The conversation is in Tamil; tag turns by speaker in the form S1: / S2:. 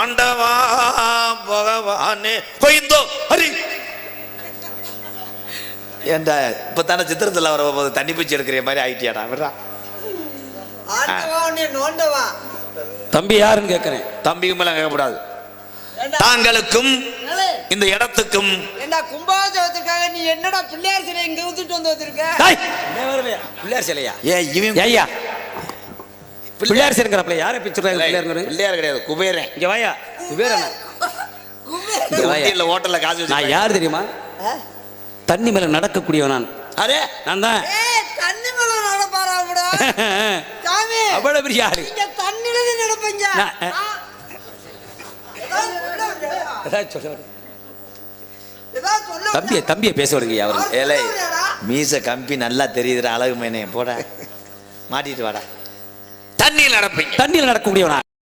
S1: ஆண்டவா பகவானே கொய்ந்தோ ஹரி. ஏண்டா இப்ப தானே சித்திரத்தில் வர போது தண்ணி பூச்சி எடுக்கிற மாதிரி ஆயிட்டியாடா விடுறா.
S2: ஆண்டவா உன்னை நோண்டவா?
S3: தம்பி யாருன்னு கேட்கறேன்
S1: தம்பிக்கு மேல கேட்கக்கூடாது. தாங்களுக்கும் இந்த இடத்துக்கும்.
S2: ஏண்டா கும்பாபிஷேகத்துக்காக நீ என்னடா பிள்ளையார் சிலை இங்க ஊத்துட்டு வந்து
S3: வரலையா? பிள்ளையார் சிலையா?
S1: ஏன் இவன்
S3: ஐயா பிள்ளையார் சிலைங்கிறப்பல யாரை பிச்சுறாங்க பிள்ளையார்
S1: பிள்ளையார் கிடையாது குபேரன்.
S3: இங்க வாயா. குபேரண்ணா
S2: குபேர-
S1: இந்த வண்டியில ஹோட்டல்ல காசு
S3: நான் யார் தெரியுமா? தண்ணி மேல நடக்கக்கூடியவன் நான்.
S1: அரே
S3: நான் தான்.
S2: ஏய், தண்ணி மேல நடப்பாரா விடா சாமி
S3: அவ்வளவு பெரிய ஆளு.
S2: நீங்க தண்ணில நடப்பீங்க.
S3: தம்பியை? தம்பியை பேச விடுங்க அவரு.
S1: ஏலே
S2: வரியாடா?
S1: மீச கம்பி நல்லா தெரியுதுடா அழகு மேனே. போட. மாட்டிட்டு வாடா. தண்ணியில் நடப்பீங்க.
S3: தண்ணியில் நடக்கக்கூடியவனா?